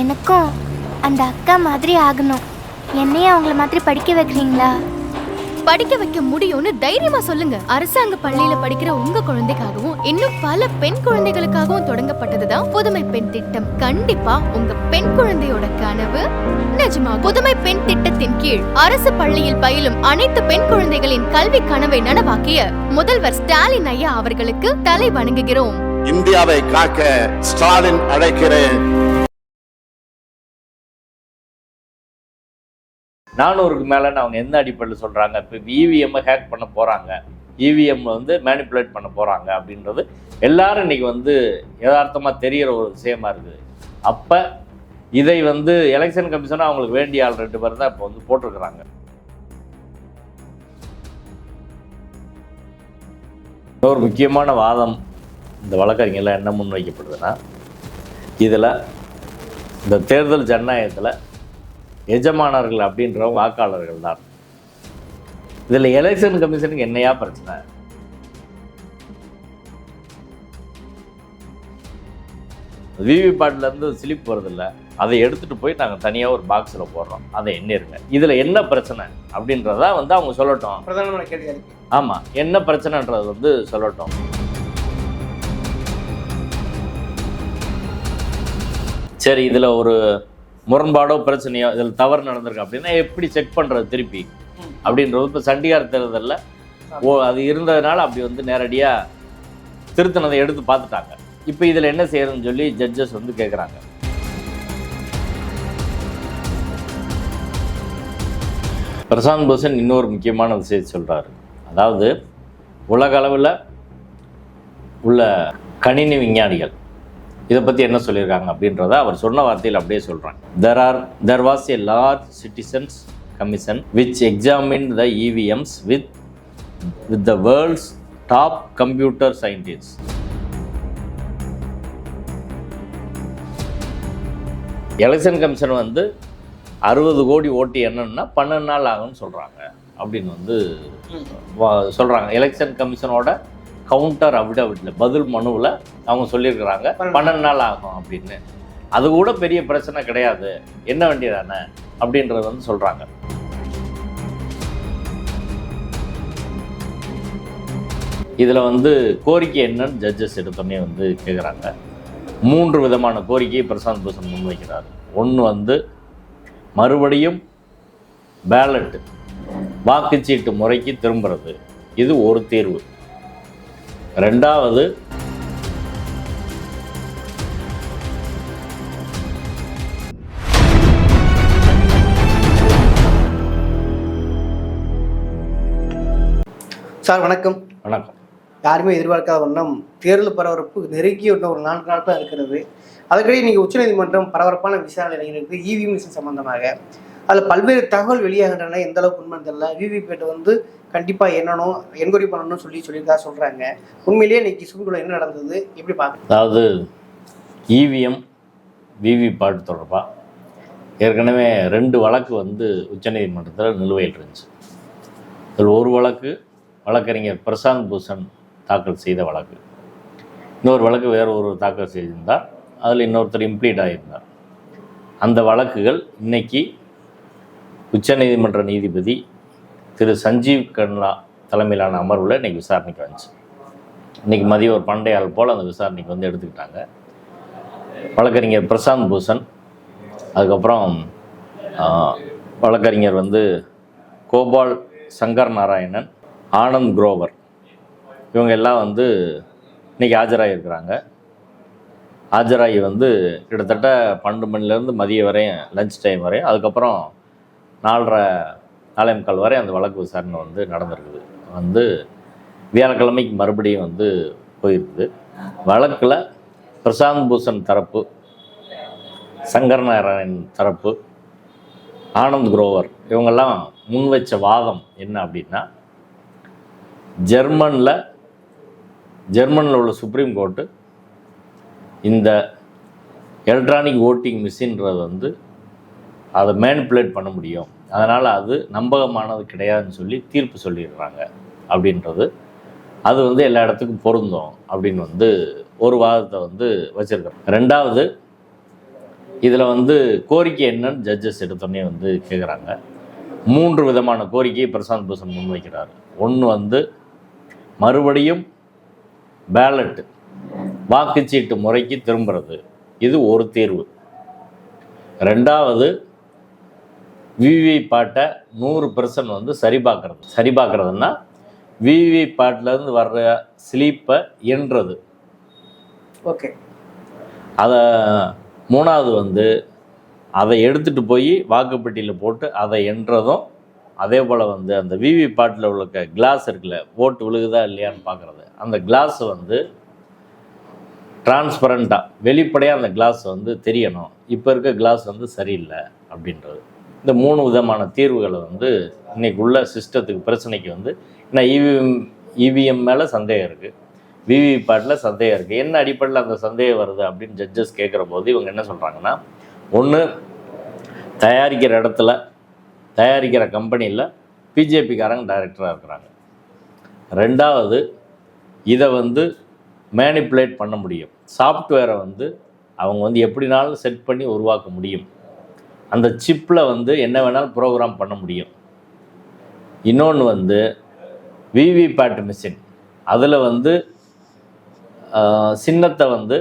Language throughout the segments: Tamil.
எனக்கும் அந்த அக்கா மாதிரி ஆகணும். என்னையும் அவங்கள மாதிரி படிக்க வைக்கிறீங்களா? படிக்க வைக்க முடியும்னு தைரியமா சொல்லுங்க. அரசாங்க பள்ளியில படிக்கிற உங்க குழந்தைக்காகவும் இன்னும் பல பெண் குழந்தைகளுக்காகவும் தொடங்கப்பட்டதுதான் புதுமை பெண் திட்டம். கண்டிப்பா உங்க பெண் குழந்தையோட கனவு நிஜமா புதுமை பெண் திட்டத்தின் கீழ் அரசு பள்ளியில் பயிலும் அனைத்து பெண் குழந்தைகளின் கல்வி கனவை நனவாக்கிய முதல்வர் ஸ்டாலின் ஐயா அவர்களுக்கு தலை வணங்குகிறோம். இந்தியாவை காக்க ஸ்டாலின் அழைக்கிறேன். நானூறுக்கு மேலேன்னு அவங்க என்ன அடிப்படையில் சொல்கிறாங்க இப்போ இவிஎம்மை ஹேக் பண்ண போகிறாங்க இவிஎம் வந்து மேனிப்புலேட் பண்ண போகிறாங்க அப்படின்றது எல்லாரும் இன்றைக்கி வந்து யதார்த்தமாக தெரிகிற ஒரு விஷயமா இருக்குது. அப்போ இதை வந்து எலெக்ஷன் கமிஷனாக அவங்களுக்கு வேண்டிய ஆள் ரெண்டு பேர் தான் இப்போ வந்து போட்டிருக்கிறாங்க. இன்னொரு முக்கியமான வாதம் இந்த வழக்கறிஞர்லாம் என்ன முன்வைக்கப்படுதுன்னா இதில் இந்த தேர்தல் ஜனநாயகத்தில் எஜமானர்கள் அப்படின்றவங்க வாக்காளர்கள் தான். இதில் எலெக்ஷன் கமிஷனுக்கு என்னையா பிரச்சனை? விவிபேட்லேருந்து ஸ்லிப் வருதில்ல அதை எடுத்துகிட்டு போய் நாங்கள் தனியாக ஒரு பாக்ஸில் போடுறோம். அதை எண்ணிருங்க. இதில் என்ன பிரச்சனை அப்படின்றத வந்து அவங்க சொல்லட்டும். பிரதானமான கேள்வி ஆமாம் என்ன பிரச்சனைன்றது வந்து சொல்லட்டும். சரி இதில் ஒரு முரண்பாடோ பிரச்சனையோ இதில் தவறு நடந்திருக்கு அப்படின்னா எப்படி செக் பண்ணுறது திருப்பி? அப்படின்றது இப்போ சண்டிகார் தேர்தலில் ஓ அது இருந்ததுனால அப்படி வந்து நேரடியாக திருத்தினதை எடுத்து பார்த்துட்டாங்க. இப்போ இதில் என்ன செய்யறதுன்னு சொல்லி ஜட்ஜஸ் வந்து கேட்குறாங்க பிரசாந்த் பூஷன் இன்னொரு முக்கியமான விஷயத்தை சொல்கிறாரு அதாவது உலக அளவில் உள்ள கணினி விஞ்ஞானிகள் இதை பற்றி என்ன சொல்லியிருக்காங்க அப்படின்றத அவர் சொன்ன வார்த்தையில் அப்படியே சொல்கிறாங்க there are there was a large citizens commission which examine the EVMs with with the world's top computer scientist election commission வந்து அறுபது கோடி ஓட்டு என்னன்னா பன்னெண்டு நாள் ஆகும்னு சொல்கிறாங்க அப்படின்னு வந்து சொல்றாங்க. எலெக்ஷன் கமிஷனோட கவுண்டர் அபிடவிட்டில் பதில் மனுவில் அவங்க சொல்லியிருக்கிறாங்க. பன்னெண்டு நாள் ஆகும் அப்படின்னு. அது கூட பெரிய பிரச்சனை கிடையாது. என்ன வேண்டியதானே? அப்படின்றது வந்து சொல்கிறாங்க இதில் வந்து கோரிக்கை என்னன்னு ஜட்ஜஸ் எடுத்தோடனே வந்து கேட்குறாங்க மூன்று விதமான கோரிக்கையை பிரசாந்த் பூஷன் முன்வைக்கிறார். ஒன்று வந்து மறுபடியும் பேலட் வாக்குச்சீட்டு முறைக்கு திரும்புறது. இது ஒரு தீர்வு. ரெண்டாவது சார் வணக்கம். வணக்கம். யாருமே எதிர்பார்க்காத வண்ணம் தேர்தல் பரபரப்பு நெருங்கி இன்னும் ஒரு நான்கு நாட்கள் இருக்கிறது. அதுக்கிடையே நீங்கள் உச்சநீதிமன்றம் பரபரப்பான விசாரணை இறங்கியிருக்கு இவி மிஷின் சம்பந்தமாக அதில் பல்வேறு தகவல் வெளியாகின்றன. எந்த அளவுக்கு உண்மை தெரியல. விவிபேட் வந்து கண்டிப்பாக என்னணும் என்கொயரி பண்ணணும்னு சொல்லி சொல்லியிருக்கா சொல்கிறாங்க உண்மையிலேயே இன்னைக்கு சுப்ரீம் என்ன நடந்தது? எப்படி பார்க்க அதாவது இவிஎம் விவிபேட் தொடர்பாக ஏற்கனவே ரெண்டு வழக்கு வந்து உச்சநீதிமன்றத்தில் நிலுவையில் இருந்துச்சு. அதில் ஒரு வழக்கு வழக்கறிஞர் பிரசாந்த் பூஷன் தாக்கல் செய்த வழக்கு. இன்னொரு வழக்கு வேறு ஒரு தாக்கல் செய்திருந்தார். அதில் இன்னொருத்தர் இம்ப்ளீட் ஆகியிருந்தார் அந்த வழக்குகள் இன்னைக்கு உச்சநீதிமன்ற நீதிபதி திரு சஞ்சீவ் கண்ணா தலைமையிலான அமர்வில் இன்றைக்கி விசாரணைக்கு வந்துச்சு. இன்றைக்கி மதியம் ஒரு பண்டையால் போல் அந்த விசாரணைக்கு வந்து எடுத்துக்கிட்டாங்க. வழக்கறிஞர் பிரசாந்த் பூஷன் அதுக்கப்புறம் வழக்கறிஞர் வந்து கோபால் சங்கர் நாராயணன் ஆனந்த் குரோவர் இவங்க எல்லாம் வந்து இன்றைக்கி ஆஜராகிருக்கிறாங்க ஆஜராகி வந்து கிட்டத்தட்ட பன்னெண்டு மணிலேருந்து மதியம் வரையும் லஞ்ச் டைம் வரையும் அதுக்கப்புறம் நாலரை நாலே முக்கால் வரை அந்த வழக்கு விசாரணை வந்து நடந்திருக்குது. வந்து வியாழக்கிழமைக்கு மறுபடியும் வந்து போயிருக்குது. வழக்கில் பிரசாந்த் பூஷன் தரப்பு சங்கர் நாராயணன் தரப்பு ஆனந்த் குரோவர் இவங்கெல்லாம் முன் வச்ச வாதம் என்ன அப்படின்னா ஜெர்மனில் ஜெர்மனில் உள்ள சுப்ரீம் கோர்ட்டு இந்த எலக்ட்ரானிக் ஓட்டிங் மிஷின்றது வந்து அதை மேனிப்புலேட் பண்ண முடியும். அதனால் அது நம்பகமானது கிடையாதுன்னு சொல்லி தீர்ப்பு சொல்லிடுறாங்க அப்படின்றது. அது வந்து எல்லா இடத்துக்கும் பொருந்தும் அப்படின்னு வந்து ஒரு வாதத்தை வந்து வச்சுருக்கோம். ரெண்டாவது இதில் வந்து கோரிக்கை என்னன்னு ஜட்ஜஸ் எடுத்தோடனே வந்து கேட்குறாங்க மூன்று விதமான கோரிக்கையை பிரசாந்த் பூஷன் முன்வைக்கிறார். ஒன்று வந்து மறுபடியும் பேலட் வாக்குச்சீட்டு முறைக்கு திரும்புறது. இது ஒரு தீர்வு. ரெண்டாவது விவி பாட்டை நூறு பெர்சன்ட் வந்து சரி பார்க்கறது. சரி பார்க்கறதுன்னா விவி பாட்டிலேருந்து வர்ற ஸ்லீப்பை எண்றது ஓகே. அதை மூணாவது வந்து அதை எடுத்துகிட்டு போய் வாக்குப்பெட்டியில் போட்டு அதை எண்றதும் அதே போல் வந்து அந்த விவி பாட்டில் உள்ள கிளாஸ் இருக்குல்ல ஓட்டு விழுகுதா இல்லையான்னு பார்க்குறது. அந்த கிளாஸ் வந்து டிரான்ஸ்பரண்ட்டாக வெளிப்படையாக அந்த கிளாஸ் வந்து தெரியணும். இப்போ இருக்க கிளாஸ் வந்து சரியில்லை அப்படின்றது. இந்த மூணு விதமான தீர்வுகளை வந்து இன்னைக்கு உள்ள சிஸ்டத்துக்கு பிரச்சனைக்கு வந்து ஏன்னா இவிஎம் இவிஎம் மேலே சந்தேகம் இருக்குது விவிபேட்டில் சந்தேகம் இருக்குது என்ன அடிப்படையில் அந்த சந்தேகம் வருது அப்படின்னு ஜட்ஜஸ் கேட்குற போது இவங்க என்ன சொல்கிறாங்கன்னா ஒன்று தயாரிக்கிற இடத்துல தயாரிக்கிற கம்பெனியில் பிஜேபிக்காரங்க டைரக்டராக இருக்கிறாங்க. ரெண்டாவது இதை வந்து மேனிப்புலேட் பண்ண முடியும். சாஃப்ட்வேரை வந்து அவங்க வந்து எப்படினாலும் செட் பண்ணி உருவாக்க முடியும். அந்த சிப்பில் வந்து என்ன வேணாலும் ப்ரோக்ராம் பண்ண முடியும். இன்னொன்று வந்து விவிபேட் மிஷின் அதில் வந்து சின்னத்தை வந்து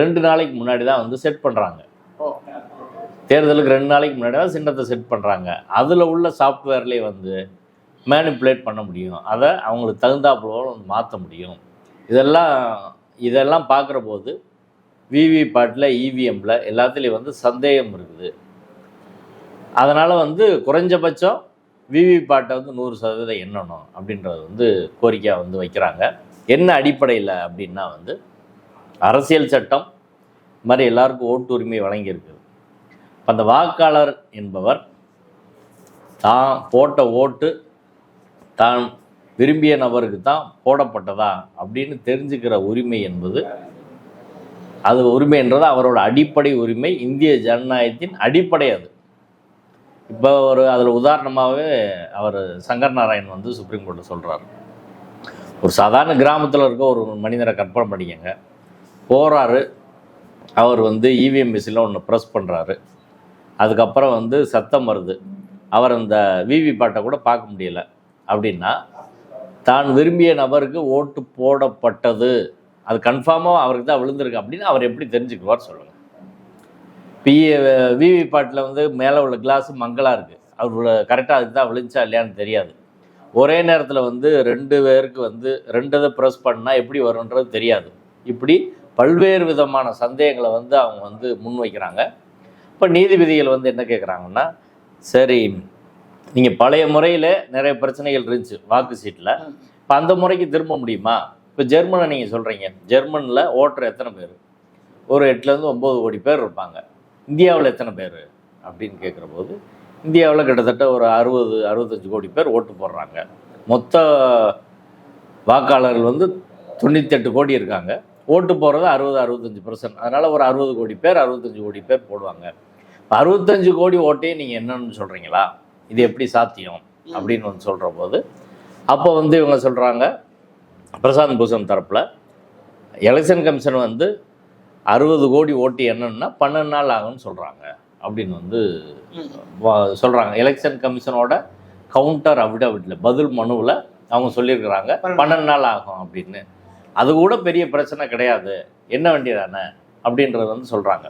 ரெண்டு நாளைக்கு முன்னாடி தான் வந்து செட் பண்ணுறாங்க தேர்தலுக்கு ரெண்டு நாளைக்கு முன்னாடி தான் சின்னத்தை செட் பண்ணுறாங்க அதில் உள்ள சாஃப்ட்வேர்லேயே வந்து மேனிப்புலேட் பண்ண முடியும். அதை அவங்களுக்கு தகுந்தாப்புல வந்து மாற்ற முடியும். இதெல்லாம் இதெல்லாம் பார்க்குற போது விவி பாட்டில் இவிஎம்மில் எல்லாத்துலேயும் வந்து சந்தேகம் இருக்குது. அதனால் வந்து குறைஞ்சபட்சம் விவி பாட்டை வந்து நூறு சதவீதம் எண்ணணும் அப்படின்றது வந்து கோரிக்கையாக வந்து வைக்கிறாங்க. என்ன அடிப்படையில் அப்படின்னா வந்து அரசியல் சட்டம் இது மாதிரி எல்லாருக்கும் ஓட்டு உரிமை வழங்கியிருக்கு அந்த வாக்காளர் என்பவர் தான் போட்ட ஓட்டு தான் விரும்பிய நபருக்கு தான் போடப்பட்டதா அப்படின்னு தெரிஞ்சுக்கிற உரிமை என்பது அது உரிமைன்றது அவரோட அடிப்படை உரிமை. இந்திய ஜனநாயகத்தின் அடிப்படை அது. இப்போ ஒரு அதில் உதாரணமாகவே அவர் சங்கர் நாராயண் வந்து சுப்ரீம் கோர்ட்டில் சொல்கிறார் ஒரு சாதாரண கிராமத்தில் இருக்க ஒரு மனிதரை கற்பனை பண்ணிக்கங்க. போகிறாரு அவர் வந்து இவிஎம் மிஷினில் ஒன்று ப்ரெஸ் பண்ணுறாரு அதுக்கப்புறம் வந்து சத்தம் வருது. அவர் அந்த விவி பாட்டை கூட பார்க்க முடியல. அப்படின்னா தான் விரும்பிய நபருக்கு ஓட்டு போடப்பட்டது. அது கன்ஃபார்மாக அவருக்கு தான் விழுந்திருக்கு அப்படின்னு அவர் எப்படி தெரிஞ்சுக்குவார் சொல்லுங்கள் பிஏ விவி பாட்டில் வந்து மேலே உள்ள கிளாஸு மங்கலாக இருக்குது அவரோட கரெக்டாக அதுக்கு தான் விழுந்துச்சா இல்லையான்னு தெரியாது. ஒரே நேரத்தில் வந்து ரெண்டு பேருக்கு வந்து ரெண்டு இதை ப்ரெஸ் பண்ணால் எப்படி வரும்ன்றது தெரியாது. இப்படி பல்வேறு விதமான சந்தேகங்களை வந்து அவங்க வந்து முன்வைக்கிறாங்க இப்போ நீதிபதிகள் வந்து என்ன கேட்குறாங்கன்னா சரி நீங்கள் பழைய முறையில் நிறைய பிரச்சனைகள் இருந்துச்சு வாக்கு சீட்டில் இப்போ அந்த முறைக்கு திரும்ப முடியுமா? இப்போ ஜெர்மனை நீங்கள் சொல்கிறீங்க ஜெர்மனில் ஓட்டுற எத்தனை பேர்? ஒரு எட்டுலேருந்து ஒம்பது கோடி பேர் இருப்பாங்க. இந்தியாவில் எத்தனை பேர் அப்படின்னு கேட்குற போது இந்தியாவில் கிட்டத்தட்ட ஒரு அறுபது அறுபத்தஞ்சு கோடி பேர் ஓட்டு போடுறாங்க. மொத்த வாக்காளர்கள் வந்து தொண்ணூத்தெட்டு கோடி இருக்காங்க. ஓட்டு போகிறது அறுபது அறுபத்தஞ்சு பர்சன்ட் அதனால் ஒரு அறுபது கோடி பேர் அறுபத்தஞ்சு கோடி பேர் போடுவாங்க. இப்போ அறுபத்தஞ்சு கோடி ஓட்டையும் நீங்கள் என்னன்னு சொல்கிறீங்களா இது எப்படி சாத்தியம்? அப்படின்னு வந்து சொல்கிற போது அப்போ வந்து இவங்க சொல்கிறாங்க பிரசாந்த் பூஷன் தரப்பில் எலெக்ஷன் கமிஷன் வந்து அறுபது கோடி ஓட்டு என்னன்னா பன்னெண்டு நாள் ஆகும்னு சொல்கிறாங்க அப்படின்னு வந்து சொல்கிறாங்க எலெக்ஷன் கமிஷனோட கவுண்டர் அவிடவிட்டில் பதில் மனுவில் அவங்க சொல்லியிருக்கிறாங்க பன்னெண்டு நாள் ஆகும் அப்படின்னு. அது கூட பெரிய பிரச்சனை கிடையாது. என்ன வேண்டியதானே அப்படின்றது வந்து சொல்கிறாங்க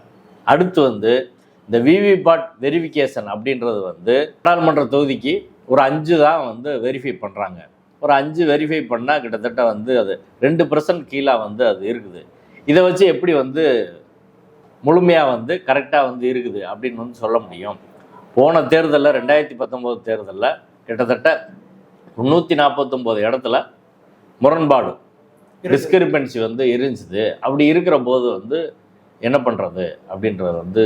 அடுத்து வந்து இந்த விவிபாட் வெரிஃபிகேஷன் அப்படின்றது வந்து நாடாளுமன்ற தொகுதிக்கு ஒரு அஞ்சு தான் வந்து வெரிஃபை பண்ணுறாங்க ஒரு அஞ்சு வெரிஃபை பண்ணால் கிட்டத்தட்ட வந்து அது ரெண்டு பர்சன்ட் கீழே வந்து அது இருக்குது. இதை வச்சு எப்படி வந்து முழுமையாக வந்து கரெக்டாக வந்து இருக்குது அப்படின்னு வந்து சொல்ல முடியும். போன தேர்தலில் ரெண்டாயிரத்தி பத்தொம்போது தேர்தலில் கிட்டத்தட்ட முந்நூற்றி நாற்பத்தொம்போது இடத்துல முரண்பாடு டிஸ்கிரிபன்சி வந்து இருந்துச்சு. அப்படி இருக்கிற போது வந்து என்ன பண்ணுறது அப்படின்றத வந்து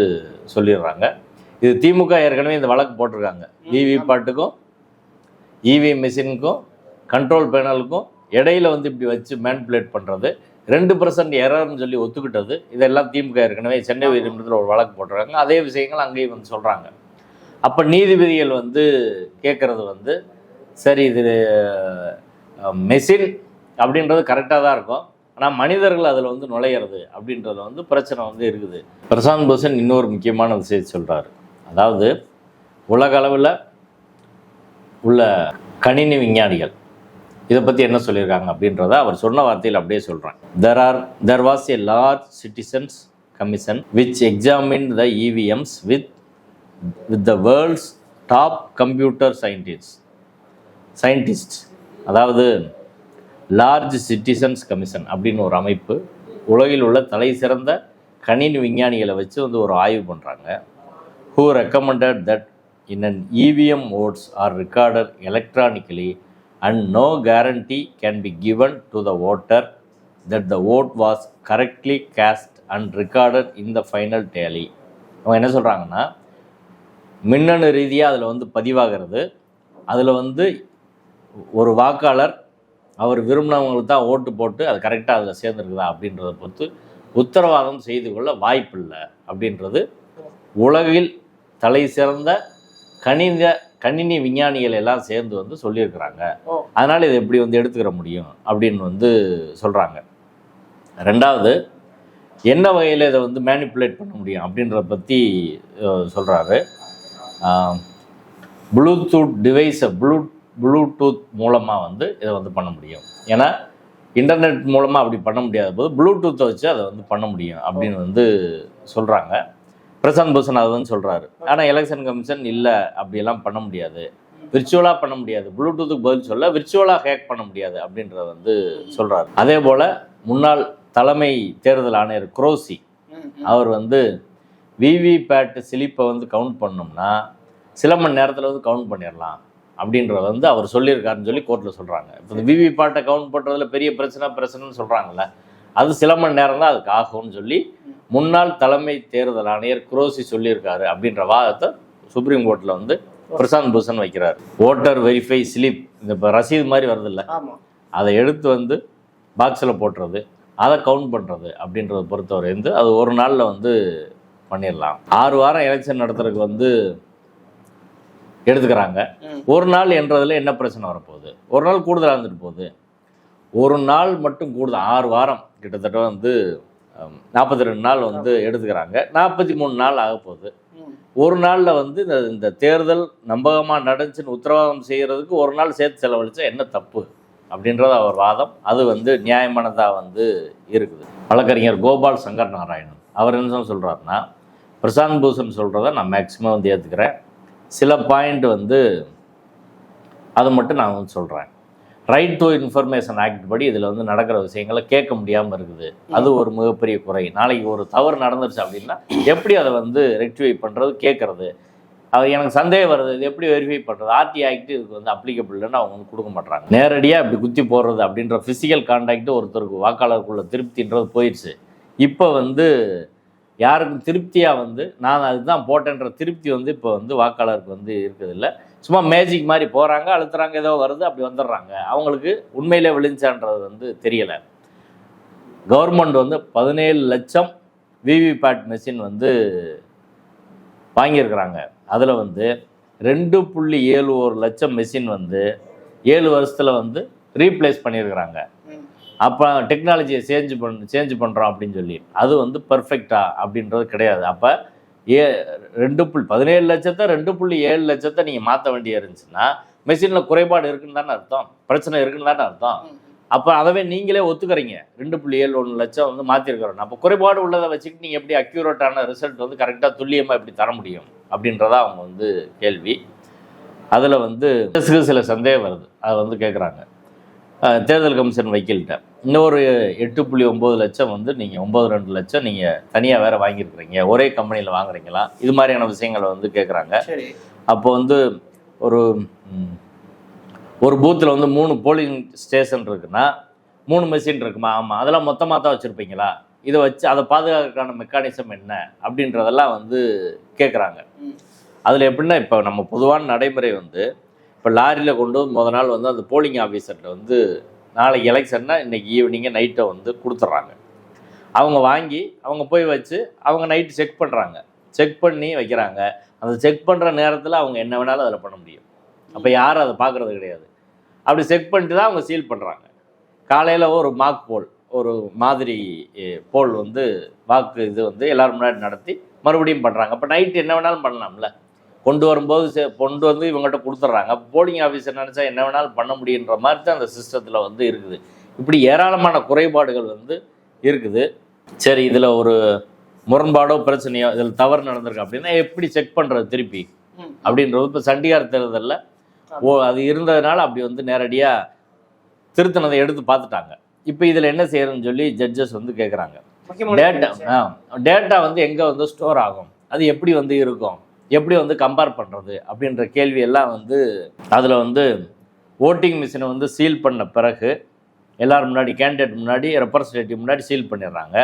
சொல்லிடுறாங்க. இது திமுக ஏற்கனவே இந்த வழக்கு போட்டிருக்காங்க. விவி பாட்டுக்கும் இவிஎம் மிஷினுக்கும் கண்ட்ரோல் பேனலுக்கும் இடையில வந்து இப்படி வச்சு மேனிப்புலேட் பண்ணுறது ரெண்டு பர்சன்ட் எரர்னு சொல்லி ஒத்துக்கிட்டது. இதெல்லாம் திமுக ஏற்கனவே சென்னை உயர்நீதிமன்றத்தில் ஒரு வழக்கு போட்டிருக்காங்க. அதே விஷயங்கள் அங்கேயும் வந்து சொல்கிறாங்க அப்போ நீதிபதிகள் வந்து கேட்குறது வந்து சரி இது மெஷின் அப்படின்றது கரெக்டாக தான் இருக்கும். ஆனால் மனிதர்கள் அதில் வந்து நுழையிறது அப்படின்றதுல வந்து பிரச்சனை வந்து இருக்குது. பிரசாந்த் பூஷன் இன்னொரு முக்கியமான விஷயத்தை சொல்கிறாரு அதாவது உலக அளவில் உள்ள கணினி விஞ்ஞானிகள் இதை பற்றி என்ன சொல்லியிருக்காங்க அப்படின்றத அவர் சொன்ன வார்த்தையில் அப்படியே சொல்கிறேன் there are there was a large citizens commission which examine the EVMs with with the world's top computer scientist scientist அதாவது லார்ஜ் சிட்டிசன்ஸ் கமிஷன் அப்படின்னு ஒரு அமைப்பு உலகில் உள்ள தலை சிறந்த கணினி விஞ்ஞானிகளை வச்சு வந்து ஒரு ஆய்வு பண்ணுறாங்க who recommended that in an EVM votes are recorded electronically and no guarantee can be given to the voter that the vote was correctly cast and recorded in the final tally அவங்க என்ன சொல்கிறாங்கன்னா மின்னணு ரீதியாக அதில் வந்து பதிவாகிறது. அதில் வந்து ஒரு வாக்காளர் அவர் விரும்பினவங்களுக்கு தான் ஓட்டு போட்டு அது கரெக்டாக அதில் சேர்ந்துருக்குதா அப்படின்றத பொறுத்து உத்தரவாதம் செய்து கொள்ள வாய்ப்பில்லை அப்படின்றது உலகில் தலை சிறந்த கணித கணினி விஞ்ஞானிகள் எல்லாம் சேர்ந்து வந்து சொல்லியிருக்கிறாங்க. அதனால் இதை எப்படி வந்து எடுத்துக்கிற முடியும் அப்படின்னு வந்து சொல்கிறாங்க ரெண்டாவது என்ன வகையில் இதை வந்து மேனிப்புலேட் பண்ண முடியும் அப்படின்றத பற்றி சொல்கிறாரு ப்ளூடூத் டிவைஸை ப்ளூ ப்ளூடூத் மூலமாக வந்து இதை வந்து பண்ண முடியும். ஏன்னா இன்டர்நெட் மூலமாக அப்படி பண்ண முடியாத போது ப்ளூடூத்தை வச்சு அதை வந்து பண்ண முடியும் அப்படின்னு வந்து சொல்கிறாங்க பிரசாந்த் பூஷன் அதை வந்து சொல்கிறாரு ஆனால் எலெக்ஷன் கமிஷன் இல்லை அப்படியெல்லாம் பண்ண முடியாது. விர்ச்சுவலாக பண்ண முடியாது. ப்ளூடூத்துக்கு பதில் சொல்ல விர்ச்சுவலாக ஹேக் பண்ண முடியாது அப்படின்றத வந்து சொல்கிறாரு அதே போல் முன்னாள் தலைமை தேர்தல் ஆணையர் குரோசி அவர் வந்து விவிபேட் சிலிப்பை வந்து கவுண்ட் பண்ணோம்னா சில மணி நேரத்தில் வந்து கவுண்ட் பண்ணிடலாம் அப்படின்றத வந்து அவர் சொல்லியிருக்காருன்னு சொல்லி கோர்ட்டில் சொல்கிறாங்க இப்போ இந்த விவிபேட்டை கவுண்ட் பண்ணுறதுல பெரிய பிரச்சனை பிரச்சனைன்னு சொல்கிறாங்கல்ல அது சில மணி நேரம் தான் அதுக்கு ஆகும்னு சொல்லி முன்னாள் தலைமை தேர்தல் ஆணையர் குரோசி சொல்லியிருக்காரு அப்படின்ற வாதத்தை சுப்ரீம் கோர்ட்டில் வந்து பிரசாந்த் பூஷன் வைக்கிறார். ஓட்டர் வெரிஃபை ஸ்லிப் இந்த இப்போ ரசீது மாதிரி வருதுல்ல. அதை எடுத்து வந்து பாக்ஸில் போட்டுறது அதை கவுண்ட் பண்ணுறது அப்படின்றத பொறுத்தவரை வந்து அது ஒரு நாளில் வந்து பண்ணிடலாம். ஆறு வாரம் எலெக்ஷன் நடத்துறதுக்கு வந்து எடுத்துக்கிறாங்க. ஒரு நாள் என்றதில் என்ன பிரச்சனை வரப்போகுது? ஒரு நாள் கூடுதலாக இருந்துட்டு போகுது. ஒரு நாள் மட்டும் கூடுதல் ஆறு வாரம் கிட்டத்தட்ட வந்து நாற்பத்தி ரெண்டு நாள் வந்து எடுத்துக்கிறாங்க. நாற்பத்தி மூணு நாள் ஆக போகுது. ஒரு நாளில் வந்து இந்த இந்த தேர்தல் நம்பகமாக நடந்துச்சுன்னு உத்தரவாதம் செய்கிறதுக்கு ஒரு நாள் சேர்த்து செலவழித்தா என்ன தப்பு அப்படின்றது அவர் வாதம். அது வந்து நியாயமானதாக வந்து இருக்குது. வழக்கறிஞர் கோபால் சங்கர் நாராயணன் அவர் என்ன சொல்கிறாருன்னா பிரசாந்த் பூஷன் சொல்கிறத நான் மேக்சிமம் வந்து ஏற்றுக்கிறேன் சில பாயிண்ட் வந்து அது மட்டும் நான் வந்து சொல்கிறேன் ரைட் டு இன்ஃபர்மேஷன் ஆக்ட் படி இதில் வந்து நடக்கிற விஷயங்களை கேட்க முடியாமல் இருக்குது. அது ஒரு மிகப்பெரிய குறை. நாளைக்கு ஒரு தவறு நடந்துருச்சு அப்படின்னா எப்படி அதை வந்து ரெக்டிஃபை பண்ணுறது கேட்குறது? அது எனக்கு சந்தேகம் வருது. இது எப்படி வெரிஃபை பண்ணுறது ஆர்டி ஆக்ட் இதுக்கு வந்து அப்ளிகபிள்னு அவங்க வந்து கொடுக்க மாட்டாங்க நேரடியாக இப்படி குத்தி போடுறது அப்படின்ற ஃபிசிக்கல் கான்டாக்ட் ஒருத்தருக்கு வாக்காளருக்குள்ள திருப்தின்றது போயிடுச்சு இப்போ வந்து யாருக்கும் திருப்தியாக வந்து நான் அதுதான் போட்டேன்ற திருப்தி வந்து இப்போ வந்து வாக்காளருக்கு வந்து இருக்குதில்ல. சும்மா மேஜிக் மாதிரி போகிறாங்க அழுத்துறாங்க ஏதோ வருது அப்படி வந்துடுறாங்க. அவங்களுக்கு உண்மையிலே விழுந்துச்சான்றது வந்து தெரியலை. கவர்மெண்ட் வந்து பதினேழு லட்சம் விவிபேட் மெஷின் வந்து வாங்கியிருக்கிறாங்க. அதில் வந்து ரெண்டு புள்ளி ஏழு ஒரு லட்சம் மெஷின் வந்து ஏழு வருஷத்தில் வந்து ரீப்ளேஸ் பண்ணியிருக்கிறாங்க. அப்போ டெக்னாலஜியை சேஞ்ச் பண் சேஞ்ச் பண்ணுறோம் அப்படின்னு சொல்லி. அது வந்து பர்ஃபெக்டா அப்படின்றது கிடையாது. அப்போ ஏ ரெண்டு புள்ளி பதினேழு லட்சத்தை ரெண்டு புள்ளி ஏழு லட்சத்தை நீங்கள் மாற்ற வேண்டிய இருந்துச்சுன்னா மெஷினில் குறைபாடு இருக்குன்னு தானே அர்த்தம். பிரச்சனை இருக்குன்னு தானே அர்த்தம். அப்போ அதவே நீங்களே ஒத்துக்கிறீங்க. ரெண்டு புள்ளி ஏழு ஒன்று லட்சம் வந்து மாற்றிருக்கிறோம் அப்போ குறைபாடு உள்ளதை வச்சுக்கிட்டு நீங்கள் எப்படி அக்யூரேட்டான ரிசல்ட் வந்து கரெக்டாக துல்லியமாக எப்படி தர முடியும்? அப்படின்றதா அவங்க வந்து கேள்வி. அதில் வந்து சில சந்தேகம் வருது. அதை வந்து கேட்குறாங்க தேர்தல் கமிஷன் வக்கீல்கிட்ட. இன்னொரு எட்டு புள்ளி ஒம்பது லட்சம் வந்து நீங்கள் ஒம்பது ரெண்டு லட்சம் நீங்கள் தனியாக வேறு வாங்கியிருக்கிறீங்க. ஒரே கம்பெனியில் வாங்குறீங்களா? இது மாதிரியான விஷயங்களை வந்து கேட்குறாங்க அப்போ வந்து ஒரு ஒரு பூத்தில் வந்து மூணு போலிங் ஸ்டேஷன் இருக்குன்னா மூணு மெஷின் இருக்குமா? ஆமாம் அதெல்லாம் மொத்தமாக தான் வச்சுருப்பீங்களா? இதை வச்சு அதை பாதுகாக்கிறதுக்கான மெக்கானிசம் என்ன? அப்படின்றதெல்லாம் வந்து கேட்குறாங்க. அதில் எப்படின்னா இப்போ நம்ம பொதுவான நடைமுறை வந்து இப்போ லாரியில் கொண்டு வந்து முத நாள் வந்து அந்த போலிங் ஆஃபீஸர்கிட்ட வந்து நாளைக்கு எலெக்ஷன்னா இன்றைக்கி ஈவினிங்கே நைட்டை வந்து கொடுத்துட்றாங்க அவங்க வாங்கி அவங்க போய் வச்சு அவங்க நைட்டு செக் பண்ணுறாங்க செக் பண்ணி வைக்கிறாங்க. அந்த செக் பண்ணுற நேரத்தில் அவங்க என்ன வேணாலும் அதில் பண்ண முடியும். அப்போ யாரும் அதை பார்க்குறது கிடையாது. அப்படி செக் பண்ணிட்டு தான் அவங்க சீல் பண்ணுறாங்க காலையில் ஒரு மார்க் போல் ஒரு மாதிரி போல் வந்து வாக்கு இது வந்து எல்லோரும் முன்னாடி நடத்தி மறுபடியும் பண்ணுறாங்க அப்போ நைட்டு என்ன வேணாலும் பண்ணலாம்ல. கொண்டு வரும்போது கொண்டு வந்து இவங்ககிட்ட கொடுத்துட்றாங்க. போலிங் ஆஃபீஸர் நினச்சா என்ன வேணாலும் பண்ண முடியுன்ற மாதிரி தான் அந்த சிஸ்டத்தில் வந்து இருக்குது. இப்படி ஏராளமான குறைபாடுகள் வந்து இருக்குது. சரி இதில் ஒரு முரண்பாடோ பிரச்சனையோ இதில் தவறு நடந்திருக்கு அப்படின்னா எப்படி செக் பண்ணுறது திருப்பி. அப்படின்றது இப்போ சண்டிகார் தேர்தலில் ஓ அது இருந்ததுனால அப்படி வந்து நேரடியாக திருத்தினதை எடுத்து பார்த்துட்டாங்க. இப்போ இதில் என்ன செய்யறதுன்னு சொல்லி ஜட்ஜஸ் வந்து கேட்குறாங்க டேட்டா டேட்டா வந்து எங்கே வந்து ஸ்டோர் ஆகும்? அது எப்படி வந்து இருக்கும்? எப்படி வந்து கம்பேர் பண்ணுறது அப்படின்ற கேள்வி எல்லாம் வந்து அதில் வந்து ஓட்டிங் மிஷினை வந்து சீல் பண்ண பிறகு எல்லாரும் முன்னாடி கேண்டிடேட் முன்னாடி ரெப்ரசன்டேட்டிவ் முன்னாடி சீல் பண்ணிடுறாங்க.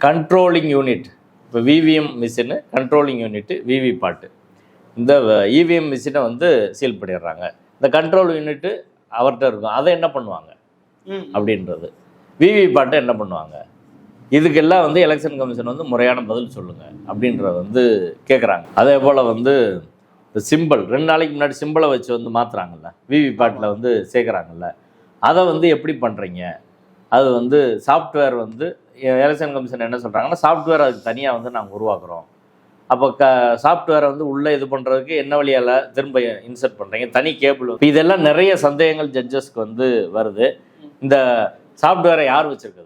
கண்ட்ரோலிங் யூனிட் இப்போ VVM machine controlling unit VVPAT இந்த இவிஎம் மிஷினை வந்து சீல் பண்ணிடுறாங்க. இந்த கண்ட்ரோல் யூனிட்டு அவர்கிட்ட இருக்கும். அதை என்ன பண்ணுவாங்க. அப்படின்றது. விவி பாட்டை என்ன பண்ணுவாங்க? இதுக்கெல்லாம் வந்து எலெக்ஷன் கமிஷன் வந்து முறையான பதில் சொல்லுங்க அப்படின்றத வந்து கேட்குறாங்க அதே போல் வந்து இந்த சிம்பிள் ரெண்டு நாளைக்கு முன்னாடி சிம்பிளை வச்சு வந்து மாற்றுறாங்கல்ல விவிபேட்டில் வந்து சேர்க்குறாங்கல்ல அதை வந்து எப்படி பண்ணுறீங்க அது வந்து சாஃப்ட்வேர் வந்து எலெக்ஷன் கமிஷன் என்ன சொல்கிறாங்கன்னா சாஃப்ட்வேர் அதுக்கு தனியாக வந்து நாங்கள் உருவாக்குறோம். அப்போ க சாஃப்ட்வேரை வந்து உள்ளே இது பண்ணுறதுக்கு என்ன வழியால் திரும்ப இன்சர்ட் பண்ணுறீங்க தனி கேபிள் இதெல்லாம் நிறைய சந்தேகங்கள் ஜட்ஜஸ்க்கு வந்து வருது. இந்த சாஃப்ட்வேரை யார் வச்சிருக்குது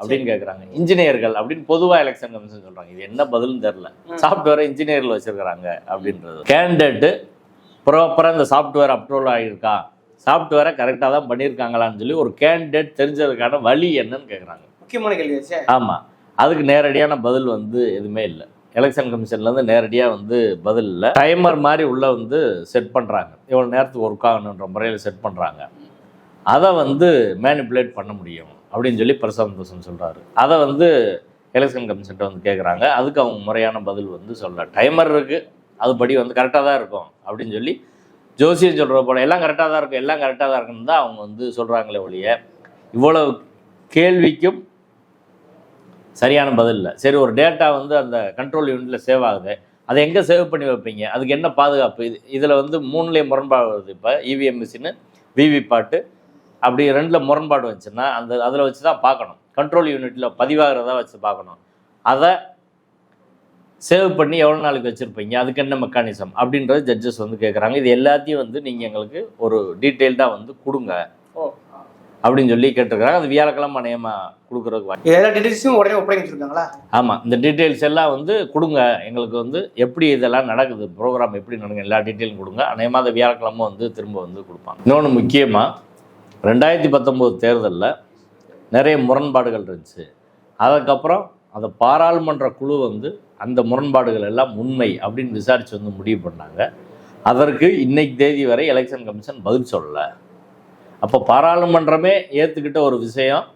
அப்படின்னு கேட்குறாங்க இன்ஜினியர்கள் அப்படின்னு பொதுவாக எலெக்ஷன் கமிஷன் சொல்கிறாங்க இது என்ன பதில்னு தெரில சாஃப்ட்வேரை இன்ஜினியர்கள் வச்சிருக்கிறாங்க அப்படின்றது. கேண்டிடேட்டு ப்ராப்பராக இந்த சாஃப்ட்வேர் அப்ரூவல் ஆகியிருக்கா சாஃப்ட்வேரை கரெக்டாக தான் பண்ணியிருக்காங்களான்னு சொல்லி ஒரு கேண்டிடேட் தெரிஞ்சதுக்கான வழி என்னன்னு கேட்குறாங்க முக்கியமான கேள்வி ஆமாம் அதுக்கு நேரடியான பதில் வந்து எதுவுமே இல்லை. எலெக்ஷன் கமிஷன்லேருந்து நேரடியாக வந்து பதில் இல்லை. டைமர் மாதிரி உள்ள வந்து செட் பண்ணுறாங்க இவ்வளோ நேரத்துக்கு ஒர்க் ஆகணுன்ற முறையில் செட் பண்ணுறாங்க அதை வந்து மேனிப்புலேட் பண்ண முடியும். அப்படின்னு சொல்லி பிரசாந்த் பூஷன் சொல்கிறாரு அதை வந்து எலெக்ஷன் கமிஷன்ட்ட வந்து கேட்குறாங்க அதுக்கு அவங்க முறையான பதில் வந்து சொல்ல டைமர் இருக்குது அதுபடி வந்து கரெக்டாக தான் இருக்கும் அப்படின்னு சொல்லி ஜோசியம் சொல்கிற போல எல்லாம் கரெக்டாக தான் இருக்கும் எல்லாம் கரெக்டாக தான் இருக்குன்னு தான் அவங்க வந்து சொல்கிறாங்களே ஒழிய இவ்வளவு கேள்விக்கும் சரியான பதில் இல்லை. சரி ஒரு டேட்டா வந்து அந்த கண்ட்ரோல் யூனிட்டில் சேவ் ஆகுது. அதை எங்கே சேவ் பண்ணி வைப்பீங்க? அதுக்கு என்ன பாதுகாப்பு? இது இதில் வந்து மூணுலேயே முரண்பாடு வருது இப்போ. இவிஎம் மிஷினு விவி பாட்டு அப்படி ரெண்டில் முரண்பாடு வந்துச்சுன்னா அந்த அதில் வச்சு தான் பார்க்கணும். கண்ட்ரோல் யூனிட்டில் பதிவாகிறதா வச்சு பார்க்கணும். அதை சேவ் பண்ணி எவ்வளோ நாளைக்கு வச்சுருப்பீங்க? அதுக்கு என்ன மெக்கானிசம் அப்படின்றது ஜட்ஜஸ் வந்து கேட்குறாங்க இது எல்லாத்தையும் வந்து நீங்கள் எங்களுக்கு ஒரு டீட்டெயில்டாக வந்து கொடுங்க. அப்படின்னு சொல்லி கேட்டிருக்கிறாங்க. அது வியாழக்கிழமை நேயமாக கொடுக்குறதுக்கு எல்லா டீடைல்ஸும் உடனே ஒப்படைக்க வச்சிருக்காங்களா ஆமாம் இந்த டீட்டெயில்ஸ் எல்லாம் வந்து கொடுங்க. எங்களுக்கு வந்து எப்படி இதெல்லாம் நடக்குது ப்ரோக்ராம் எப்படி நடக்குது எல்லா டீட்டெயிலும் கொடுங்க. அநேகமாக அதை வியாழக்கிழமை வந்து திரும்ப வந்து கொடுப்பாங்க. இன்னொன்று முக்கியமாக ரெண்டாயிரத்தி பத்தொம்போது தேர்தலில் நிறைய முரண்பாடுகள் இருந்துச்சு. அதுக்கப்புறம் அந்த பாராளுமன்ற குழு வந்து அந்த முரண்பாடுகள் எல்லாம் உண்மை அப்படின்னு விசாரித்து வந்து முடிவு பண்ணாங்க. அதற்கு இன்னைக்கு தேதி வரை எலெக்ஷன் கமிஷன் பதில் சொல்லலை. அப்போ பாராளுமன்றமே ஏற்றுக்கிட்ட ஒரு விஷயம்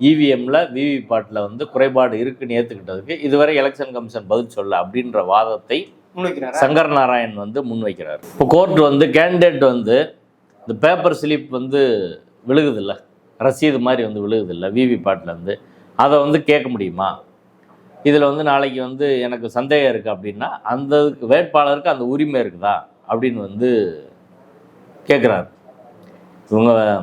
இவிஎம்ல விவிபேட்டில் வந்து குறைபாடு இருக்குன்னு ஏற்றுக்கிட்டதுக்கு இதுவரை எலெக்ஷன் கமிஷன் பதில் சொல்ல அப்படின்ற வாதத்தை சங்கர் நாராயண் வந்து முன்வைக்கிறார். இப்போ கோர்ட் வந்து கேண்டிடேட் வந்து இந்த பேப்பர் ஸ்லிப் வந்து விழுகுதில்ல? ரசீது மாதிரி வந்து விழுகுதில்ல? விவிபேட்டில் இருந்து. அதை வந்து கேட்க முடியுமா? இதில் வந்து நாளைக்கு வந்து எனக்கு சந்தேகம் இருக்குது அப்படின்னா அந்த வேட்பாளருக்கு அந்த உரிமை இருக்குதா? அப்படின்னு வந்து கேட்குறாரு. இவங்க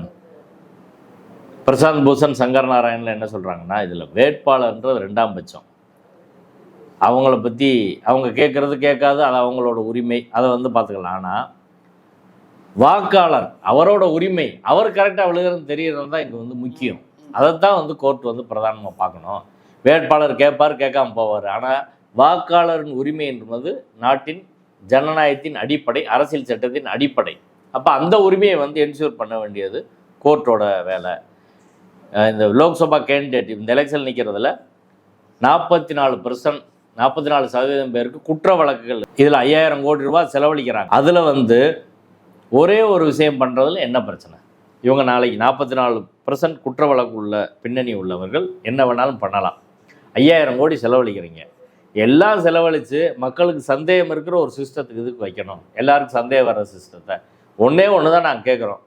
பிரசாந்த் பூஷன் சங்கர் நாராயணில் என்ன சொல்கிறாங்கன்னா இதில் வேட்பாளர்ன்றது ரெண்டாம் பட்சம். அவங்கள பற்றி அவங்க கேட்குறது கேட்காது அது அவங்களோட உரிமை. அதை வந்து பார்த்துக்கலாம். ஆனால் வாக்காளர் அவரோட உரிமை அவர் கரெக்டாக விழுகிறன்னு தெரியறது தான் இங்கே வந்து முக்கியம். அதை தான் வந்து கோர்ட் வந்து பிரதானமாக பார்க்கணும். வேட்பாளர் கேட்பார் கேட்காம போவார். ஆனால் வாக்காளரின் உரிமை என்பது நாட்டின் ஜனநாயகத்தின் அடிப்படை அரசியல் சட்டத்தின் அடிப்படை. அப்போ அந்த உரிமையை வந்து என்ஷூர் பண்ண வேண்டியது கோர்ட்டோட வேலை. இந்த லோக்சபா கேண்டிடேட் இந்த எலெக்ஷன் நிற்கிறதுல நாற்பத்தி நாலு பர்சன்ட் நாற்பத்தி நாலு சதவீதம் பேருக்கு குற்ற வழக்குகள் இதில் ஐயாயிரம் கோடி ரூபாய் செலவழிக்கிறாங்க. அதில் வந்து ஒரே ஒரு விஷயம் பண்ணுறதுல என்ன பிரச்சனை? இவங்க நாளைக்கு நாற்பத்தி நாலு பர்சன்ட் குற்ற வழக்கு உள்ள பின்னணி உள்ளவர்கள் என்ன வேணாலும் பண்ணலாம். ஐயாயிரம் கோடி செலவழிக்கிறீங்க. எல்லாம் செலவழித்து மக்களுக்கு சந்தேகம் இருக்கிற ஒரு சிஸ்டத்துக்கு இதுக்கு வைக்கணும். எல்லாருக்கும் சந்தேகம் வர சிஸ்டத்தை ஒன்றே ஒன்று தான் நாங்கள் கேட்குறோம்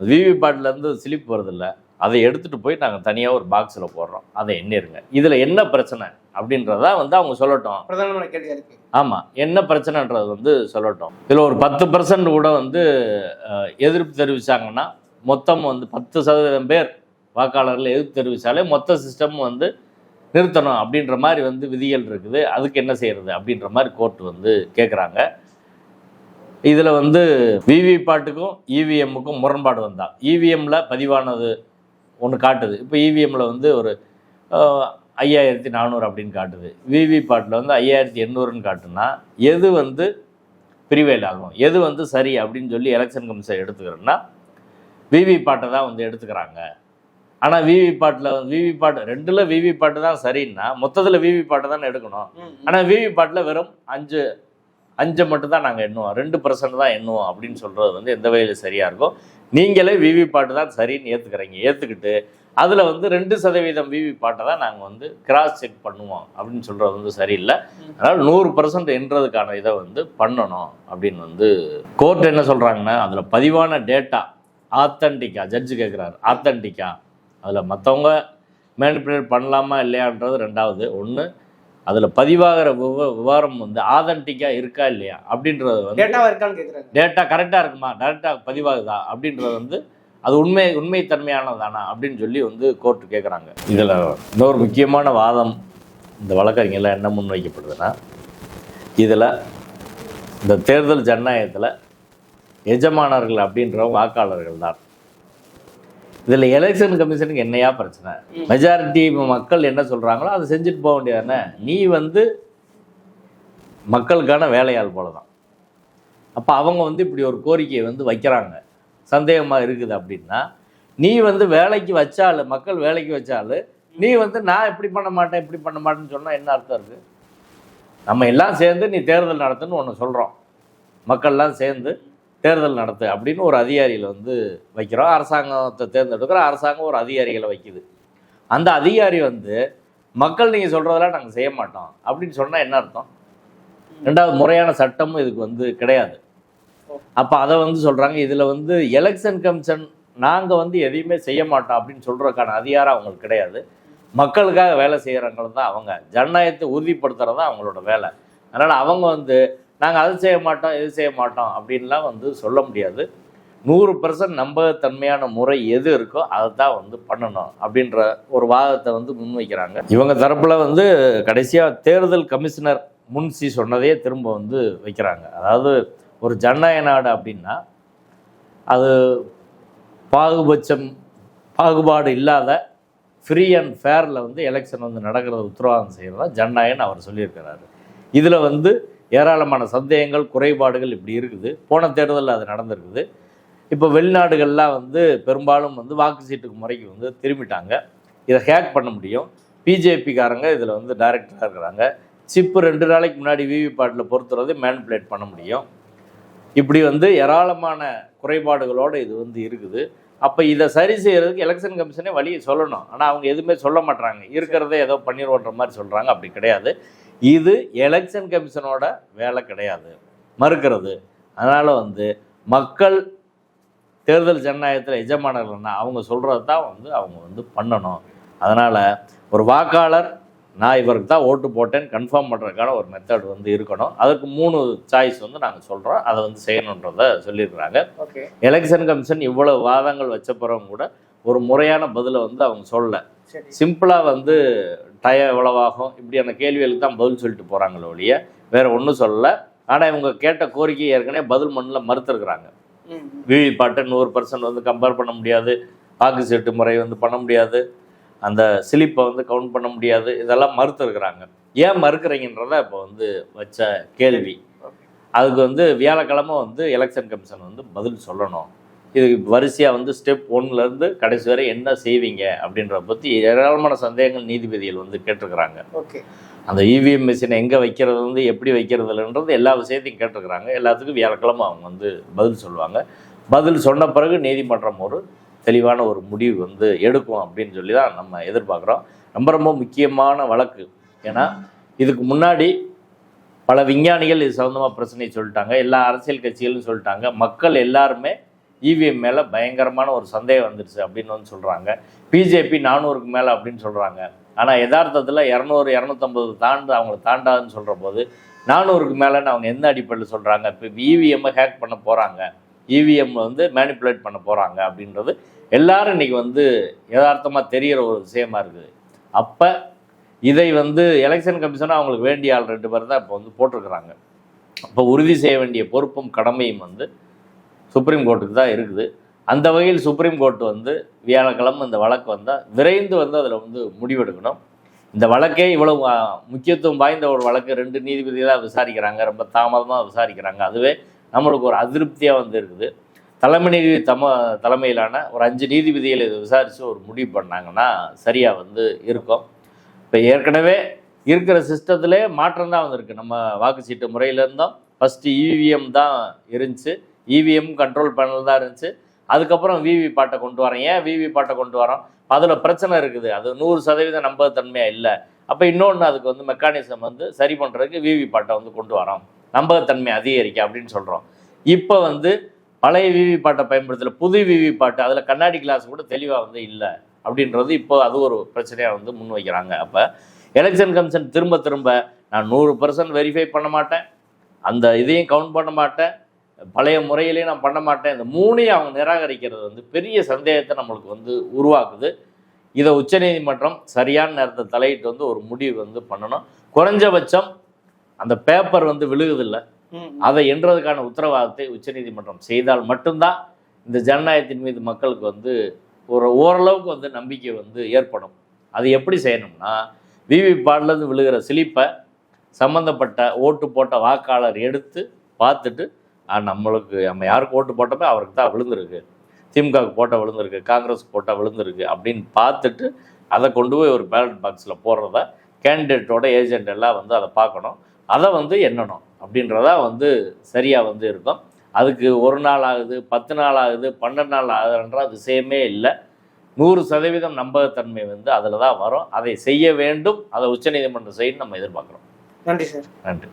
விவிபேட்லேருந்து ஸ்லிப் வருதில்ல அதை எடுத்துகிட்டு போய் நாங்கள் தனியாக ஒரு பாக்ஸில் போடுறோம். அதை எண்ணிருங்க. இதில் என்ன பிரச்சனை? அப்படின்றத வந்து அவங்க சொல்லட்டும். பிரதானமான இருக்கு ஆமாம் என்ன பிரச்சனைன்றது வந்து சொல்லட்டும். இதில் ஒரு பத்து பர்சன்ட் கூட வந்து எதிர்ப்பு தெரிவித்தாங்கன்னா மொத்தம் வந்து பத்து சதவீதம் பேர் வாக்காளர்கள் எதிர்ப்பு தெரிவித்தாலே மொத்த சிஸ்டமும் வந்து நிறுத்தணும் அப்படின்ற மாதிரி வந்து விதிகள் இருக்குது. அதுக்கு என்ன செய்யறது அப்படின்ற மாதிரி கோர்ட் வந்து கேட்குறாங்க இதில் வந்து விவிபாட்டுக்கும் இவிஎம்முக்கும் முரண்பாடு வந்தா. இவிஎம்ல பதிவானது ஒன்று காட்டுது. இப்போ இவிஎம்ல வந்து ஒரு ஐயாயிரத்தி நானூறு அப்படின்னு காட்டுது. விவிபாட்டில் வந்து ஐயாயிரத்தி எண்ணூறுன்னு காட்டுனா எது வந்து பிரிவேல் ஆகும் எது வந்து சரி அப்படின்னு சொல்லி எலெக்ஷன் கமிஷன் எடுத்துக்கிறோன்னா விவிபாட்டை தான் வந்து எடுத்துக்கிறாங்க. ஆனால் விவிபாட்டில் வந்து விவிபாட் ரெண்டில் விவிபாட்டு தான் சரின்னா மொத்தத்தில் விவிபாட்டை தானே எடுக்கணும். ஆனால் விவிபாட்டில் வெறும் அஞ்சு அஞ்சை மட்டும் தான் நாங்கள் எண்ணுவோம். ரெண்டு பர்சன்ட் தான் எண்ணுவோம் அப்படின்னு சொல்கிறது வந்து எந்த வகையில் சரியாக இருக்கும் நீங்களே விவிபாட்டு தான் சரின்னு ஏற்றுக்கிறீங்க ஏற்றுக்கிட்டு அதில் வந்து ரெண்டு சதவீதம் விவிபாட்டை தான் நாங்கள் வந்து கிராஸ் செக் பண்ணுவோம் அப்படின்னு சொல்கிறது வந்து சரியில்லை. அதனால் நூறு பர்சன்ட் என்றதுக்கான இதை வந்து பண்ணணும் அப்படின்னு வந்து கோர்ட் என்ன சொல்கிறாங்கன்னா அதில் பதிவான டேட்டா ஆத்தன்டிக்கா ஜட்ஜு கேட்குறாரு ஆத்தன்டிக்கா அதில் மற்றவங்க மேனிப்புலேட் பண்ணலாமா இல்லையான்றது ரெண்டாவது. ஒன்று அதில் பதிவாகிற விவ விவரம் வந்து ஆதன்டிக்காக இருக்கா இல்லையா அப்படின்றது வந்து டேட்டா கரெக்டாக இருக்குமா? டேரெக்டாக பதிவாகுதா? அப்படின்றது வந்து அது உண்மை உண்மைத்தன்மையானதானா அப்படின்னு சொல்லி வந்து கோர்ட்டு கேட்குறாங்க இதில் இன்னொரு முக்கியமான வாதம் இந்த வழக்கறிஞர்ல என்ன முன்வைக்கப்படுதுன்னா இதில் இந்த தேர்தல் ஜனநாயகத்தில் எஜமானர்கள் அப்படின்றவங்க வாக்காளர்கள் தான். இதில் எலெக்ஷன் கமிஷனுக்கு என்னையா பிரச்சனை? மெஜாரிட்டி மக்கள் என்ன சொல்கிறாங்களோ அதை செஞ்சுட்டு போக வேண்டியதானே நீ வந்து மக்களுக்கான வேலையாள் போல தான் அப்போ அவங்க வந்து இப்படி ஒரு கோரிக்கையை வந்து வைக்கிறாங்க. சந்தேகமாக இருக்குது அப்படின்னா நீ வந்து வேலைக்கு வச்சாலு மக்கள் வேலைக்கு வச்சாலும் நீ வந்து நான் இப்படி பண்ண மாட்டேன் இப்படி பண்ண மாட்டேன்னு சொன்னால் என்ன அர்த்தம் இருக்குது நம்ம எல்லாம் சேர்ந்து நீ தேர்தல் நடத்துன்னு ஒன்று சொல்கிறோம் மக்கள்லாம் சேர்ந்து தேர்தல் நடத்து அப்படின்னு ஒரு அதிகாரியில் வந்து வைக்கிறோம். அரசாங்கத்தை தேர்ந்தெடுக்கிறோம் அரசாங்கம் ஒரு அதிகாரிகளை வைக்குது. அந்த அதிகாரி வந்து மக்கள் நீங்கள் சொல்கிறதெல்லாம் நாங்கள் செய்ய மாட்டோம். அப்படின்னு சொன்னால் என்ன அர்த்தம்? ரெண்டாவது முறையான சட்டமும் இதுக்கு வந்து கிடையாது. அப்போ அதை வந்து சொல்கிறாங்க இதில் வந்து எலெக்ஷன் கமிஷன் நாங்கள் வந்து எதையுமே செய்ய மாட்டோம் அப்படின்னு சொல்கிறதுக்கான அதிகாரம் அவங்களுக்கு கிடையாது. மக்களுக்காக வேலை செய்கிறவங்களும் தான் அவங்க. ஜனநாயகத்தை உறுதிப்படுத்துகிறது தான் அவங்களோட வேலை. அதனால் அவங்க வந்து நாங்கள் அதை செய்ய மாட்டோம் இது செய்ய மாட்டோம் அப்படின்லாம் வந்து சொல்ல முடியாது. நூறு பர்சன்ட் நம்பகத்தன்மையான முறை எது இருக்கோ அதை தான் வந்து பண்ணணும் அப்படின்ற ஒரு வாதத்தை வந்து முன்வைக்கிறாங்க. இவங்க தரப்பில் வந்து கடைசியாக தேர்தல் கமிஷனர் முன்சி சொன்னதையே திரும்ப வந்து வைக்கிறாங்க. அதாவது ஒரு ஜனநாயக நாடு அப்படின்னா அது பாகுபட்சம் பாகுபாடு இல்லாத ஃப்ரீ அண்ட் ஃபேரில் வந்து எலெக்ஷன் வந்து நடக்கிறத உத்தரவாதம் செய்கிறதா ஜனநாயகன் அவர் சொல்லியிருக்கிறாரு. இதில் வந்து ஏராளமான சந்தேகங்கள் குறைபாடுகள் இப்படி இருக்குது. போன தேர்தலில் அது நடந்திருக்குது. இப்போ வெளிநாடுகள்லாம் வந்து பெரும்பாலும் வந்து வாக்கு சீட்டுக்கு முறைக்கு வந்து திரும்பிட்டாங்க. இதை ஹேக் பண்ண முடியும். பிஜேபிக்காரங்க இதில் வந்து டைரக்டராக இருக்கிறாங்க. சிப்பு ரெண்டு நாளைக்கு முன்னாடி விவிபேட்டில் பொறுத்துறது மேனிப்புலேட் பண்ண முடியும். இப்படி வந்து ஏராளமான குறைபாடுகளோடு இது வந்து இருக்குது. அப்போ இதை சரி செய்கிறதுக்கு எலெக்ஷன் கமிஷனே வழியை சொல்லணும். ஆனால் அவங்க எதுவுமே சொல்ல மாட்றாங்க. இருக்கிறத ஏதோ பண்ணிடுவோன்ற மாதிரி சொல்கிறாங்க அப்படி கிடையாது. இது எலெக்ஷன் கமிஷனோட வேலை கிடையாது. மறுக்கிறது. அதனால் வந்து மக்கள் தேர்தல் ஜனநாயகத்தில் எஜமானர்கள்னா அவங்க சொல்கிறது தான் வந்து அவங்க வந்து பண்ணணும். அதனால் ஒரு வாக்காளர் நான் இவருக்கு தான் ஓட்டு போட்டேன்னு கன்ஃபார்ம் பண்ணுறதுக்கான ஒரு மெத்தட் வந்து இருக்கணும். அதுக்கு மூணு சாய்ஸ் வந்து நாங்கள் சொல்கிறோம் அதை வந்து செய்யணுன்றத சொல்லியிருக்கிறாங்க ஓகே எலெக்ஷன் கமிஷன் இவ்வளவு வாதங்கள் வச்ச பிறகும் கூட ஒரு முறையான பதிலை வந்து அவங்க சொல்லலை. சிம்பிளாக வந்து டயம் எவ்வளவாகும்? இப்படியான கேள்விகளுக்கு தான் பதில் சொல்லிட்டு போகிறாங்களே ஒழிய வேற ஒன்றும் சொல்லலை. ஆனால் இவங்க கேட்ட கோரிக்கை ஏற்கனவே பதில் மண்ணில் மறுத்துருக்குறாங்க. விவிபாட்டை நூறு பர்சன்ட் வந்து கம்பேர் பண்ண முடியாது. வாக்கு சீட்டு முறை வந்து பண்ண முடியாது. அந்த ஸ்லிப்பை வந்து கவுண்ட் பண்ண முடியாது. இதெல்லாம் மறுத்துருக்குறாங்க. ஏன் மறுக்கிறீங்கன்றத இப்போ வந்து வச்ச கேள்வி. அதுக்கு வந்து வியாழக்கிழமை வந்து எலெக்ஷன் கமிஷன் வந்து பதில் சொல்லணும். இது வரிசையாக வந்து ஸ்டெப் ஒன்லேருந்து கடைசி வரை என்ன செய்வீங்க அப்படின்றத பற்றி ஏராளமான சந்தேகங்கள் நீதிபதிகள் வந்து கேட்டிருக்கிறாங்க. ஓகே. அந்த இவிஎம் மிஷினை எங்கே வைக்கிறது வந்து எப்படி வைக்கிறதுலன்றது எல்லா விஷயத்தையும் கேட்டிருக்கிறாங்க. எல்லாத்துக்கும் வியாழக்கிழமை அவங்க வந்து பதில் சொல்லுவாங்க. பதில் சொன்ன பிறகு நீதிமன்றம் ஒரு தெளிவான ஒரு முடிவு வந்து எடுக்கும் அப்படின்னு சொல்லி தான் நம்ம எதிர்பார்க்குறோம். ரொம்ப ரொம்ப முக்கியமான வழக்கு. ஏன்னா இதுக்கு முன்னாடி பல விஞ்ஞானிகள் இது சம்மந்தமாக பிரச்சனையை சொல்லிட்டாங்க. எல்லா அரசியல் கட்சிகளும் சொல்லிட்டாங்க. மக்கள் எல்லாருமே இவிஎம் மேலே பயங்கரமான ஒரு சந்தேகம் வந்துடுச்சு அப்படின்னு வந்து சொல்கிறாங்க பிஜேபி நானூறுக்கு மேலே அப்படின்னு சொல்கிறாங்க ஆனால் யதார்த்தத்தில் இரநூறு இரநூத்தம்பது தாண்டு அவங்கள தாண்டாதுன்னு சொல்கிற போது நானூறுக்கு மேலேன்னு அவங்க எந்த அடிப்படையில் சொல்கிறாங்க இப்போ இவிஎம்மை ஹேக் பண்ண போகிறாங்க இவிஎம் வந்து மேனிப்புலேட் பண்ண போகிறாங்க அப்படின்றது எல்லாரும் இன்னைக்கு வந்து யதார்த்தமாக தெரிகிற ஒரு விஷயமா இருக்குது. அப்போ இதை வந்து எலெக்ஷன் கமிஷனாக அவங்களுக்கு வேண்டிய ஆள் ரெண்டு பேர் தான் இப்போ வந்து போட்டிருக்கிறாங்க. அப்போ உறுதி செய்ய வேண்டிய பொறுப்பும் கடமையும் வந்து சுப்ரீம் கோர்ட்டுக்கு தான் இருக்குது. அந்த வகையில் சுப்ரீம் கோர்ட் வந்து வியாழக்கிழமை இந்த வழக்கு வந்தால் விரைந்து வந்து அதில் வந்து முடிவெடுக்கணும். இந்த வழக்கே இவ்வளவு முக்கியத்துவம் வாய்ந்த ஒரு வழக்கு ரெண்டு நீதிபதி விசாரிக்கிறாங்க ரொம்ப தாமதமாக விசாரிக்கிறாங்க. அதுவே நம்மளுக்கு ஒரு அதிருப்தியாக வந்து இருக்குது. தலைமை நீதி தம தலைமையிலான ஒரு அஞ்சு நீதிபதிகள் இதை விசாரித்து ஒரு முடிவு பண்ணாங்கன்னா சரியாக வந்து இருக்கும். இப்போ ஏற்கனவே இருக்கிற சிஸ்டத்திலே மாற்றம் தான் வந்திருக்கு. நம்ம வாக்குச்சீட்டு முறையில் இருந்தோம். ஃபஸ்ட்டு இவிஎம் தான் இருந்துச்சு. இவிஎம் கண்ட்ரோல் பேனல் தான் இருந்துச்சு. அதுக்கப்புறம் விவி பாட்டை கொண்டு வரேன் ஏன் விவி பாட்டை கொண்டு வரோம் அதில் பிரச்சனை இருக்குது. அது நூறு சதவீதம் நம்பகத்தன்மையாக இல்லை. அப்போ இன்னொன்று அதுக்கு வந்து மெக்கானிசம் வந்து சரி பண்ணுறதுக்கு விவி பாட்டை வந்து கொண்டு வரோம் நம்பகத்தன்மை அதிகரிக்க அப்படின்னு சொல்கிறோம் இப்போ வந்து பழைய விவி பாட்டை பயன்படுத்தல புது விவிபாட்டு அதில் கண்ணாடி கிளாஸ் கூட தெளிவாக வந்து இல்லை அப்படின்றது இப்போ அது ஒரு பிரச்சனையாக வந்து முன் வைக்கிறாங்க. அப்போ எலெக்ஷன் கமிஷன் திரும்ப திரும்ப நான் நூறு பர்சன்ட் வெரிஃபை பண்ண மாட்டேன். அந்த இதையும் கவுண்ட் பண்ண மாட்டேன். பழைய முறையிலையும் நான் பண்ண மாட்டேன். இந்த மூணையும் அவங்க நிராகரிக்கிறது வந்து பெரிய சந்தேகத்தை நம்மளுக்கு வந்து உருவாக்குது. இதை உச்சநீதிமன்றம் சரியான நேரத்தை தலையிட்டு வந்து ஒரு முடிவு வந்து பண்ணணும். குறைஞ்சபட்சம் அந்த பேப்பர் வந்து விழுகுதில்ல. அதை என்றதுக்கான உத்தரவாதத்தை உச்சநீதிமன்றம் செய்தால் மட்டும்தான் இந்த ஜனநாயகத்தின் மீது மக்களுக்கு வந்து ஒரு ஓரளவுக்கு வந்து நம்பிக்கை வந்து ஏற்படும். அது எப்படி செய்யணும்னா விவி பாட்லேருந்து விழுகிற சிலிப்பை சம்மந்தப்பட்ட ஓட்டு போட்ட வாக்காளர் எடுத்து பார்த்துட்டு "ஆ, நம்மளுக்கு நம்ம யாருக்கு ஓட்டு போட்டோமோ அவருக்கு தான் விழுந்திருக்கு. திமுகவுக்கு போட்டால் விழுந்திருக்கு காங்கிரஸ் போட்டால் விழுந்திருக்கு அப்படின்னு பார்த்துட்டு அதை கொண்டு போய் ஒரு பேலட் பாக்ஸில் போடுறத கேண்டிடேட்டோட ஏஜென்ட் எல்லாம் வந்து அதை பார்க்கணும். அதை வந்து எண்ணணும் அப்படின்றதா வந்து சரியாக வந்து இருக்கும். அதுக்கு ஒரு நாள் ஆகுது பத்து நாள் ஆகுது பன்னெண்டு நாள் ஆகுதுன்ற விஷயமே இல்லை. நூறு சதவீதம் நம்பகத்தன்மை வந்து அதில் தான் வரும். அதை செய்ய வேண்டும். அதை உச்சநீதிமன்றம் செய்யணும் நம்ம எதிர்பார்க்குறோம். நன்றி சார். நன்றி.